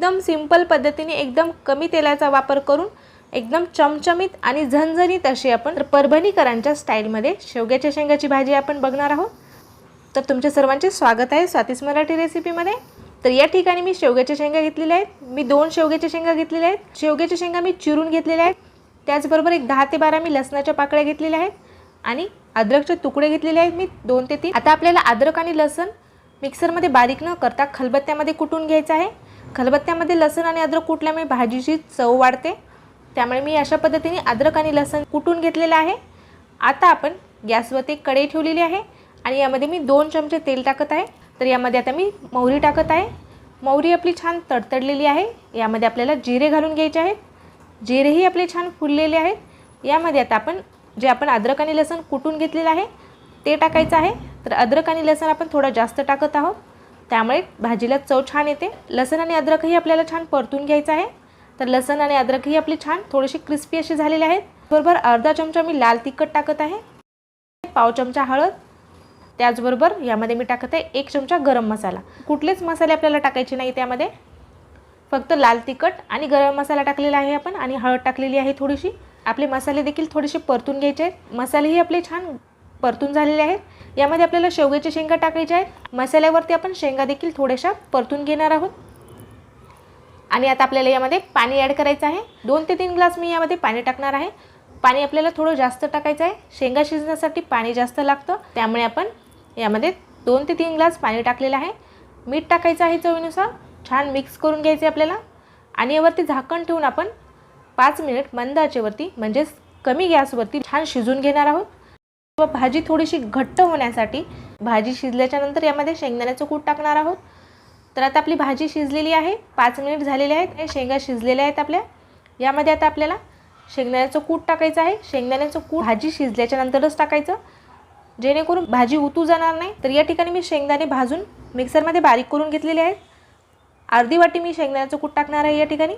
एकदम सिंपल पद्धतीने एकदम कमी तेलाचा वापर करून एकदम चमचमीत आणि झणझणीत अशी आपण तर परभणीकरांच्या स्टाईलमध्ये शेवग्याच्या शेंगाची भाजी आपण बघणार आहोत. तर तुमच्या सर्वांचे स्वागत आहे स्वातीस मराठी रेसिपीमध्ये. तर या ठिकाणी मी शेवग्याच्या शेंगा घेतलेल्या आहेत. मी दोन शेवग्याच्या शेंगा घेतलेल्या आहेत. शेवग्याच्या शेंगा मी चिरून घेतलेल्या आहेत. त्याचबरोबर एक दहा ते बारा मी लसणाच्या पाकळ्या घेतलेल्या आहेत आणि अद्रकचे तुकडे घेतलेले आहेत मी दोन ते तीन. आता आपल्याला अद्रक आणि लसण मिक्सरमध्ये बारीक न करता खलबत्त्यामध्ये कुटून घ्यायचं आहे. खलबत्त्यामध्ये लसूण आणि अद्रक कुटल्यामुळे भाजीची चव वाढते. त्यामुळे मी अशा पद्धतीने अद्रक आणि लसूण कुटून घेतलेलं आहे. आता आपण गॅसवरती कढई ठेवलेली आहे आणि यामध्ये मी दोन चमचे तेल टाकत आहे. तर यामध्ये आता मी मोहरी टाकत आहे. मोहरी आपली छान तडतडलेली आहे. यामध्ये आपल्याला जिरे घालून घ्यायचे आहेत. जिरेही आपले छान फुललेले आहेत. यामध्ये आता आपण जे आपण अद्रक आणि लसूण कुटून घेतलेलं आहे ते टाकायचं आहे. तर अद्रक आणि लसूण आपण थोडं जास्त टाकत आहोत. त्यामुळे भाजीला चव छान येते. लसण आणि अद्रकही आपल्याला छान परतून घ्यायचं आहे. तर लसण आणि अद्रकही आपली छान थोडीशी क्रिस्पी अशी झालेली आहेत. बरोबर अर्धा चमचा मी लाल तिखट टाकत आहे. पाव चमचा हळद. त्याचबरोबर यामध्ये मी टाकत आहे एक चमचा गरम मसाला. कुठलेच मसाले आपल्याला टाकायचे नाही त्यामध्ये. फक्त लाल तिखट आणि गरम मसाला टाकलेला आहे आपण आणि हळद टाकलेली आहे थोडीशी. आपले मसाले देखील थोडेसे परतून घ्यायचे आहेत. मसालेही आपले छान परतून झालेले आहेत. यामध्ये आपल्याला शेवग्याच्या शेंगा टाकायच्या आहेत. मसाल्यावरती आपण शेंगा देखील थोड्याशा परतून घेणार आहोत. आणि आता आपल्याला यामध्ये पाणी ॲड करायचं आहे. दोन ते तीन ग्लास मी यामध्ये पाणी टाकणार आहे. पाणी आपल्याला थोडं जास्त टाकायचं आहे. शेंगा शिजण्यासाठी पाणी जास्त लागतं. त्यामुळे आपण यामध्ये दोन ते तीन ग्लास पाणी टाकलेलं आहे. मीठ टाकायचं आहे चवीनुसार. छान मिक्स करून घ्यायचे आपल्याला. आणि यावरती झाकण ठेवून आपण पाच मिनिट मंद आचेवरती म्हणजेच कमी गॅसवरती छान शिजून घेणार आहोत. व भाजी थोडीशी घट्ट होण्यासाठी भाजी शिजल्याच्या नंतर यामध्ये शेंगदाण्याचं कूट टाकणार आहोत. तर आता आपली भाजी शिजलेली आहे. पाच मिनिट झालेले आहेत हे शेंगा शिजलेल्या आहेत आपल्या. यामध्ये आता आपल्याला शेंगदाण्याचं कूट टाकायचं आहे. शेंगदाण्याचं कूट भाजी शिजल्याच्या नंतरच टाकायचं. जेणेकरून भाजी उतू जाणार नाही. तर या ठिकाणी मी शेंगदाणे भाजून मिक्सरमध्ये बारीक करून घेतलेले आहेत. अर्धी वाटी मी शेंगदाण्याचं कूट टाकणार आहे या ठिकाणी.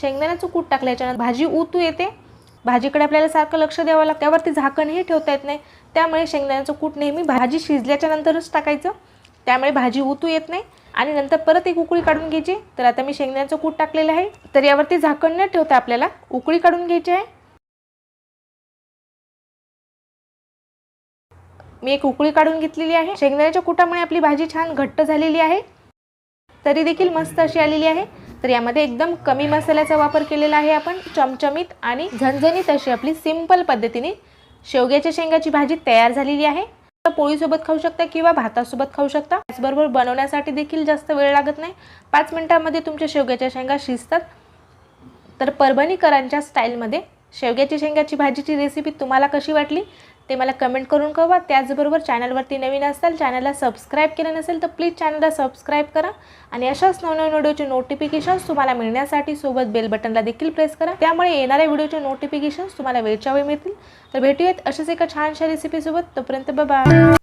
शेंगदाण्याचं कूट टाकल्याच्यानंतर भाजी उतू येते. भाजीकडे आपल्याला सारखं लक्ष द्यावं लागतं. त्यावरती झाकणही ठेवता येत नाही. त्यामुळे शेंगदाण्याचं कूट नेहमी भाजी शिजल्याच्या नंतरच टाकायचं. त्यामुळे भाजी उतू येत नाही. आणि नंतर परत एक उकळी काढून घ्यायची. तर आता मी शेंगदाण्याचं कूट टाकलेलं आहे. तर यावरती झाकण न ठेवता आपल्याला उकळी काढून घ्यायची आहे. मी एक उकळी काढून घेतलेली आहे. शेंगदाण्याच्या कुटामुळे आपली भाजी छान घट्ट झालेली आहे. तरी देखील मस्त अशी आलेली आहे. तर यामध्ये एकदम कमी मसाल्याचा वापर केलेला आहे आपण. चमचमीत आणि झणझणीत अशी आपली सिंपल पद्धतीने शेवग्याच्या शेंगाची भाजी तयार झालेली आहे. पोळीसोबत खाऊ शकता किंवा भातासोबत खाऊ शकता. त्याचबरोबर बनवण्यासाठी देखील जास्त वेळ लागत नाही. पाच मिनिटांमध्ये तुमच्या शेवग्याच्या शेंगा शिजतात. तर परभणीकरांच्या स्टाईलमध्ये शेवग्याची शेंगाची भाजीची रेसिपी तुम्हाला कशी वाटली ते मला कमेंट करून कळवा. त्याचबरोबर चॅनलवरती नवीन असाल चॅनलला सबस्क्राईब केलं नसेल तर प्लीज चॅनलला सबस्क्राईब करा आणि अशाच नवनवीन व्हिडिओचे नोटिफिकेशन्स तुम्हाला मिळण्यासाठी सोबत बेल बटनला देखील प्रेस करा. त्यामुळे येणाऱ्या व्हिडिओचे नोटिफिकेशन्स तुम्हाला वेळच्या वेळी मिळतील. तर भेटूयात अशाच एका छानशा रेसिपीसोबत तोपर्यंत बाय